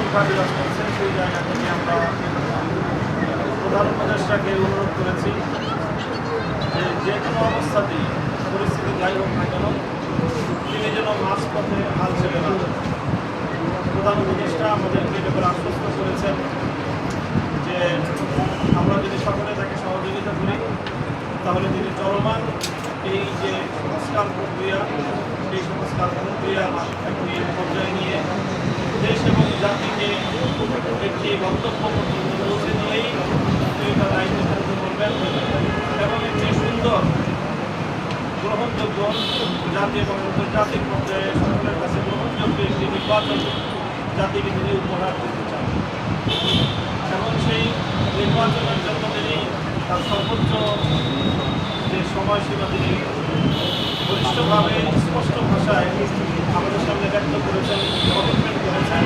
সংখ্যা বিরাজ করছে সেই জায়গা থেকে আমরা প্রধান উপদেষ্টাকে অনুরোধ করেছি যে যে কোনো অবস্থাতেই পরিস্থিতি যাই হোক না কেন তিনি যেন মাঝপথে হাল ছেড়ে না প্রধান উপদেষ্টা আমাদেরকে ব্যাপারে আশ্বস্ত করেছেন যে আমরা যদি সকলে তাকে সহযোগিতা করি তাহলে তিনি চলমান এই যে সংস্কার প্রক্রিয়া, এই সংস্কার প্রক্রিয়া একটি পর্যায়ে নিয়ে দেশ একটি পর্যন্ত পৌঁছে তিনি তার দায়িত্ব করবেন এবং একটি সুন্দর গ্রহণযোগ্য জাতীয় এবং আন্তর্জাতিক পর্যায়ে সকলের কাছে গ্রহণযোগ্য একটি নির্বাচন জাতিকে তিনি উপহার দিতে চান এবং সেই নির্বাচনের জন্য তিনি তার সর্বোচ্চ যে সময়সীমা তিনি বলিষ্ঠভাবে স্পষ্ট ভাষায় আমাদের সামনে ব্যক্ত করেছেন করেছেন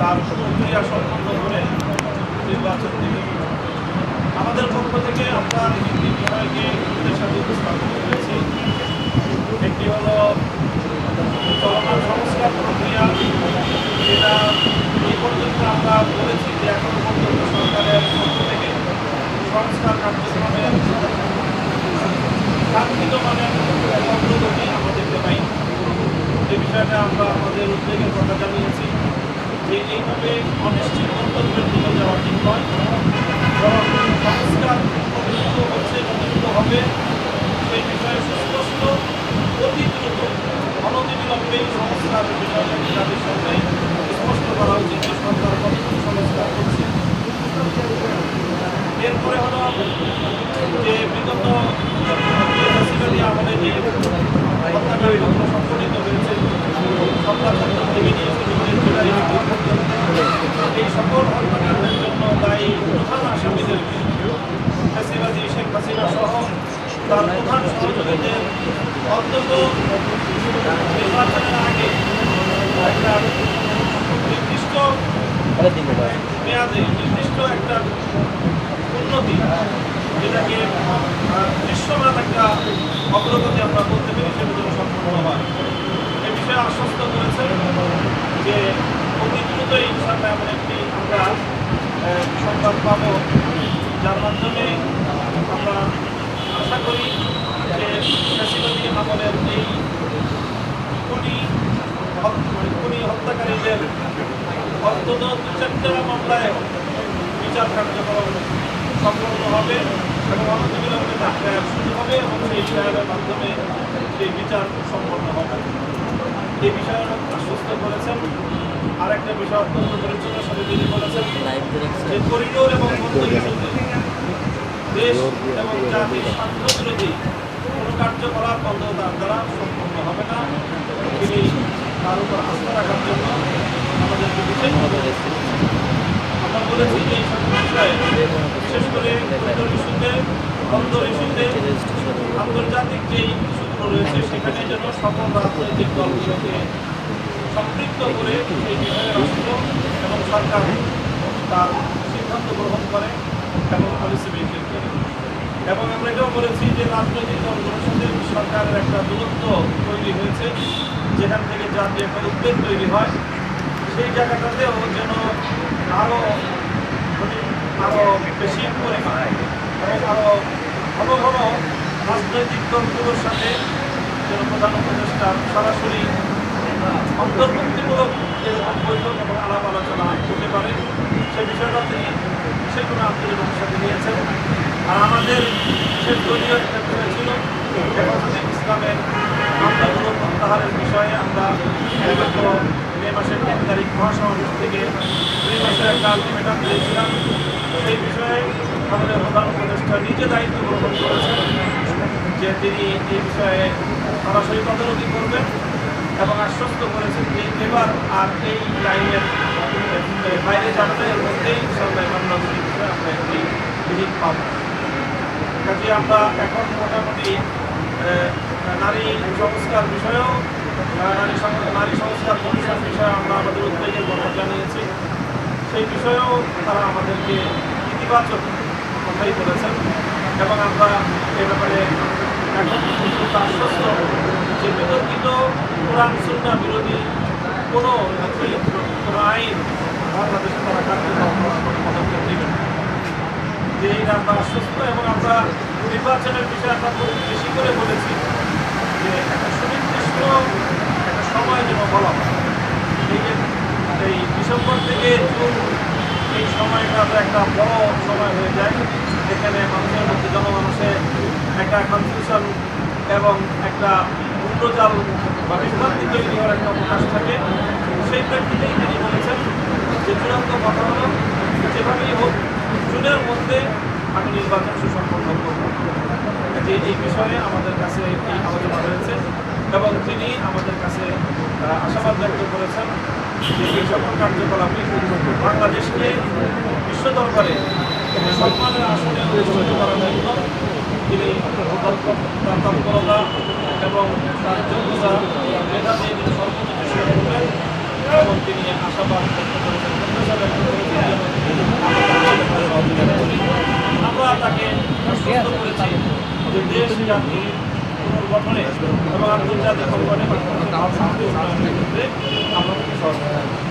তার প্রক্রিয়া সম্পন্ন করে নির্বাচন দিবেন আমাদের পক্ষ থেকে আমরা তিনটি বিষয়কে সাথে উপস্থাপন করেছি। একটি হলো চলমান সংস্কার প্রক্রিয়া। যেটা এই পর্যন্ত আমরা বলেছি যে এখন পর্যন্ত সরকারের পক্ষ থেকে সংস্কার কার্যক্রমের কাঙ্ক্ষিত মানের অগ্রগতি আমরা দেখতে পাই যে বিষয়টা আমরা আমাদের উদ্বেগের কথা জানিয়েছি যে এইভাবে অনিশ্চিত গন্তব্যের দিকে যাওয়া ঠিক নয় বরং সংস্কার কতটুকু হচ্ছে কতটুকু হবে সেই বিষয়ে সুস্পষ্ট অতি দ্রুত অনতিবিলম্বে এই সংস্কারের বিষয়টাকে তাদের সামনে স্পষ্ট করা উচিত যে সরকার কতটুকু সংস্কার করছে এরপরে হলো যে বিগত আমলে যে সংঘটিত হয়েছে সন্ত্রাসত্ব থেকে নিয়ে শুরু করে জুলাই পর্যন্ত এই সকল হত্যাকাণ্ডের জন্য দায়ী প্রধান আসামিদেরকে ফ্যাসিবাদী শেখ হাসিনা সহ তার প্রধান সহযোগীদের অন্তত নির্বাচনের আগে একটা নির্দিষ্ট মেয়াদে, নির্দিষ্ট একটা উন্নতি, যেটাকে দৃশ্যমান একটা অগ্রগতি আমরা করতে পারি, সেটা যেন সম্পূর্ণ হয় এ বিষয়ে আশ্বস্ত করেছেন যে অতি দ্রুতই ইনশাল্লাহ এমন একটি আমরা সংবাদ পাবো। যার মাধ্যমে আমরা আশা করি যে ফ্যাসিবাদী আমলের এই খুনি খুনি হত্যাকারীদের অন্তত দু চারটা মামলায় বিচার কার্যক্রম সম্পন্ন হবে এবং অনতিবিলম্বে শুরু হবে এবং সেই ট্রায়ালের মাধ্যমে সেই বিচার সম্পন্ন হবে। এই বিষয়ে আশ্বস্ত করেছেন। আরেকটা বিষয় অত্যন্ত পরিচ্ছন্নের সাথে তিনি বলেছেন যে করিডোর এবং দেশ এবং জাতির স্বার্থ বিরোধী কোনো কার্যকলাপ বন্ধ তার দ্বারা সম্পন্ন হবে না তিনি তার উপর আস্থা রাখার জন্য আমাদেরকে বিশেষভাবে আমরা বলেছি যে এই সকল বিষয়ে বিশেষ করে করিডোর ইস্যুতে বন্দর ইস্যুতে আন্তর্জাতিক যে ইস্যুগুলো রয়েছে সেখানে যেন সকল রাজনৈতিক দলগুলোকে সম্পৃক্ত করে সেই বিষয়ে রাষ্ট্র এবং সরকার তার সিদ্ধান্ত গ্রহণ করে এবং পলিসি মেনটেন করে। এবং আমরা এটাও বলেছি যে রাজনৈতিক দলগুলোর সাথে সরকারের একটা দূরত্ব তৈরি হয়েছে, যেখান থেকে জাতীয় একটা উদ্বেগ তৈরি হয়, সেই জায়গাটাতেও যেন আরও মানে আরও বেশি পরিমাণ এবং আরও ঘন ঘন রাজনৈতিক দলগুলোর সাথে যেন প্রধান উপদেষ্টা সরাসরি অন্তর্ভুক্তিমূলক এরকম বৈঠক এবং আলাপ আলোচনা হতে পারে। সে বিষয়টা তিনি সেগুলো আন্তরিকতার সাথে নিয়েছেন আর আমাদের বিশেষ দলীয় বিষয় ছিল ইসলামের মামলাগুলো প্রত্যাহারের বিষয়ে আমরা বিগত মে মাসের তিন তারিখ মহাসমাবেশ থেকে দুই মাসের একটা আলটিমেটাম দিয়েছিলাম। সেই বিষয়ে আমাদের প্রধান উপদেষ্টা নিজে দায়িত্ব গ্রহণ করেছেন। যে তিনি এই বিষয়ে সরাসরি তদারকি করবেন এবং আশ্বস্ত করেছেন যে এবার আর এই লাইনের বাইরে যাবে মধ্যেই ইনশাল্লাহ মামলাগুলির বিষয়ে আমরা একটি বিহিত পাব। কাজে আমরা এখন মোটামুটি নারী সংস্কার বিষয়েও নারী নারী সংস্কার কমিশন বিষয়ে আমরা আমাদের উদ্বেগের কথা জানিয়েছি। সেই বিষয়েও তারা আমাদেরকে ইতিবাচক কথাই বলেছেন এবং আমরা এ ব্যাপারে আশ্বস্ত যে বিতর্কিত কোরআন সুন্না বিরোধী কোনো কোনো আইন বাংলাদেশে তারা কার্যকর করার কোনো পদক্ষেপ নেবেন যে এই আমরা আশ্বস্ত এবং আমরা নির্বাচনের বিষয়ে আমরা খুব বেশি করে বলেছি যে একটা সুনির্দিষ্ট একটা সময় যেন বলা এই ডিসেম্বর থেকে জুন এই সময়টা একটা বড় সময় হয়ে যায়। এখানে মানুষের মধ্যে জনমানুষে একটা কনফিউশন এবং একটা উগ্রজাল বা বিভ্রান্তি তৈরি হওয়ার একটা অবকাশ থাকে। সেই প্রেক্ষিতেই তিনি বলেছেন যে চূড়ান্ত কথা হলো, যেভাবেই হোক, জুনের মধ্যে আমি নির্বাচন সুসম্পন্ন করব। যে এই বিষয়ে আমাদের কাছে এই আলোচনা হয়েছে এবং তিনি আমাদের কাছে আশাবাদ ব্যক্ত করেছেন যে এই সকল কার্যকলাপে বাংলাদেশকে বিশ্ব দরবারে সম্মানের আসনে অধিষ্ঠিত করার জন্য তিনি তৎপর- তার তৎপরতা এবং তার যোগ্যতা তার মেধা দিয়ে তিনি সর্বোচ্চ চেষ্টা করবেন এবং তিনি আশাবাদ ব্যক্ত করেছেন প্রত্যাশা ব্যক্ত করেছেন যেন তিনি আমাদের সহযোগিতা করি। আমরা তাকে আশ্বস্ত করেছি যে দেশ জাতি পুনর্গঠনে এবং আন্তর্জাতিক অঙ্গনে বাংলাদেশের ক্ষেত্রে আমরা তাকে সহযোগিতা।